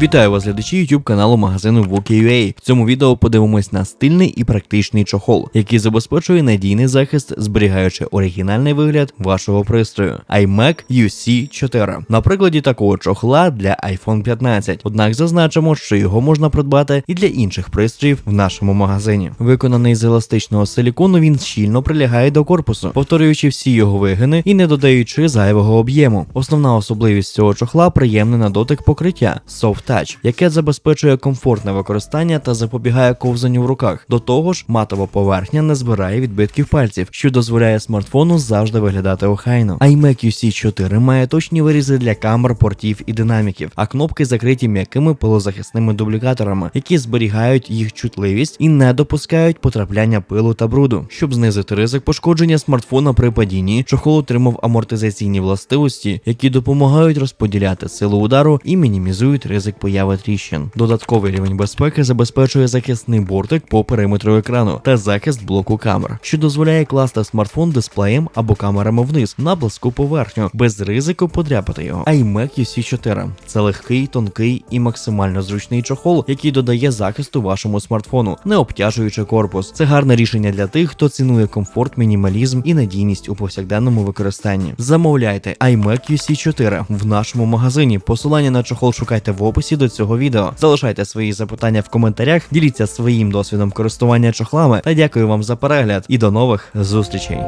Вітаю вас, глядачі YouTube каналу магазину Wookie.ua. В цьому відео подивимось на стильний і практичний чохол, який забезпечує надійний захист, зберігаючи оригінальний вигляд вашого пристрою iMac UC4. На прикладі такого чохла для iPhone 15. Однак зазначимо, що його можна придбати і для інших пристроїв в нашому магазині. Виконаний з еластичного силікону, він щільно прилягає до корпусу, повторюючи всі його вигини і не додаючи зайвого об'єму. Основна особливість цього чохла приємне на дотик покриття Soft Touch, яке забезпечує комфортне використання та запобігає ковзанню в руках. До того ж, матова поверхня не збирає відбитків пальців, що дозволяє смартфону завжди виглядати охайно. iMac UC4 має точні вирізи для камер, портів і динаміків, а кнопки закриті м'якими пилозахисними дублікаторами, які зберігають їх чутливість і не допускають потрапляння пилу та бруду. Щоб знизити ризик пошкодження смартфона при падінні, чохол отримав амортизаційні властивості, які допомагають розподіляти силу удару і мінімізують ризик появи тріщин. Додатковий рівень безпеки забезпечує захисний бортик по периметру екрану та захист блоку камер, що дозволяє класти смартфон дисплеєм або камерами вниз на пласку поверхню без ризику подряпати його. iMac UC4 – це легкий, тонкий і максимально зручний чохол, який додає захисту вашому смартфону, не обтяжуючи корпус. Це гарне рішення для тих, хто цінує комфорт, мінімалізм і надійність у повсякденному використанні. Замовляйте iMac UC4 в нашому магазині. Посилання на чохол шукайте в описі до цього відео. Залишайте свої запитання в коментарях, діліться своїм досвідом користування чохлами та дякую вам за перегляд і до нових зустрічей.